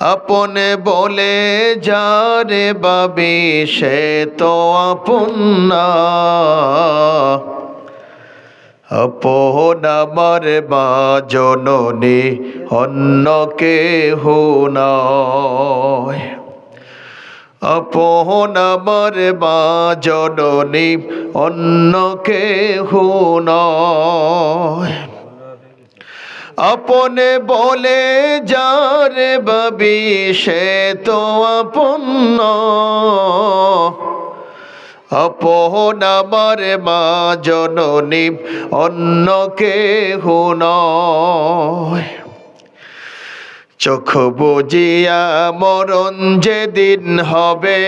আপনে বলে যারে বাবি সে তো আপন না। আপন আমার মা জননী, অন্য কেহ নয়। আপন আমার মা জননী, অন্য নয়। আপনে বলে যারে বাবি, সে তো আপন আপন মা জননী, অন্য কেহ নয়। চোখ বুজিয়া মরণ যেদিন হবে,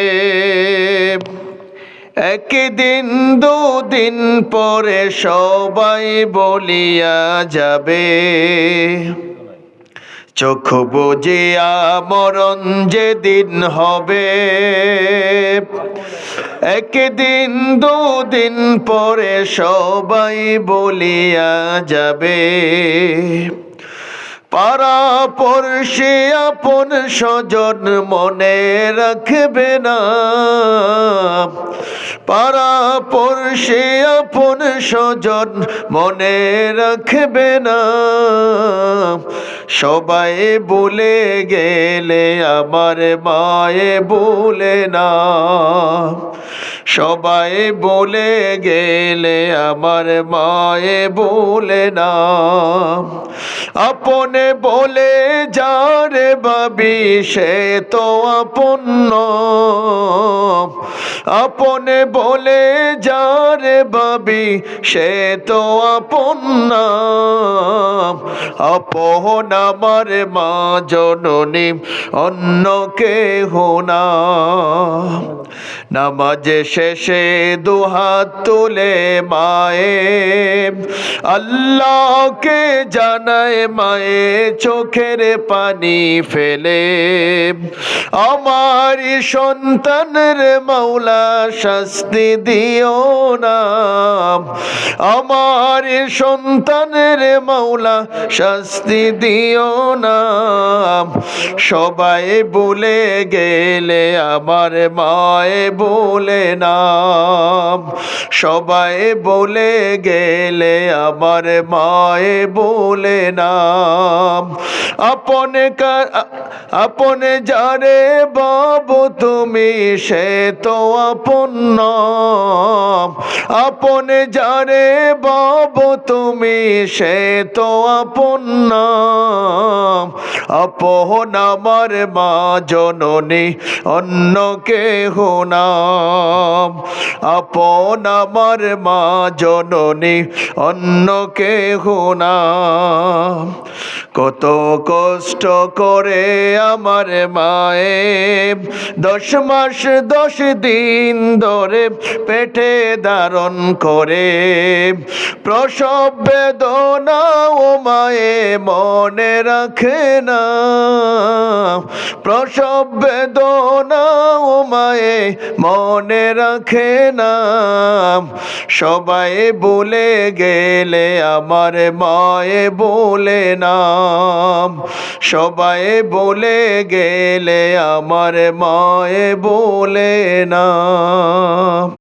একদিন দুদিন পরে সবাই বলিয়া যাবে। চোখ বুজিয়া মরণ যেদিন হবে, একদিন, দুদিন পরে সবাই বলিয়া যাবে। পাড়া পড়শে আপন স্বজন মনে রাখবে না। পাড়া পড়শে আপন স্বজন মনে রাখবে না। সবাই বলে গেলে আমার মায়ে বলে না। সবাই বলে গেলে আমার মায়ে বলে না। আপনে বলে, যারে বাবি সে তো আপন আপনে বলে, যারে বাবি সে তো আপন আপন আমার মা জননী অন্য কেহ না। নামাজে শেষে দুহাত তুলে মায়ে, আল্লাহকে জানায় মায়ে, চোখের পানি ফেলে। আমার সন্তানের মাওলা শাস্তি দিও না। আমার সন্তানের মাওলা শাস্তি দিও না। সবাই বলে গেলে আমার মায়ে বলে নাম সবাই বলে গেলে আমার মায়ে বলে নাম আপনে আপনে যারে বাবু তুমি সে তো আপন। আপনে যারে বাবু তুমি সে তো আপন। আপন আমার মা জননী, অন্য কেহ নাম আপন আমার মা জননী অন্য কেহ নাম কত কষ্ট করে আমার মায়ে দশ মাস দশ দিন ধরে পেটে ধারণ করে। প্রসব বেদনা ও মায়ে মনে রাখে না। প্রসব বেদনা ও মায়ে মনে রাখে না। সবাই বলে গেলে, আমার মায়ে বলে নাম সবাই বলে গেলে আমার মায়ে বলে নাম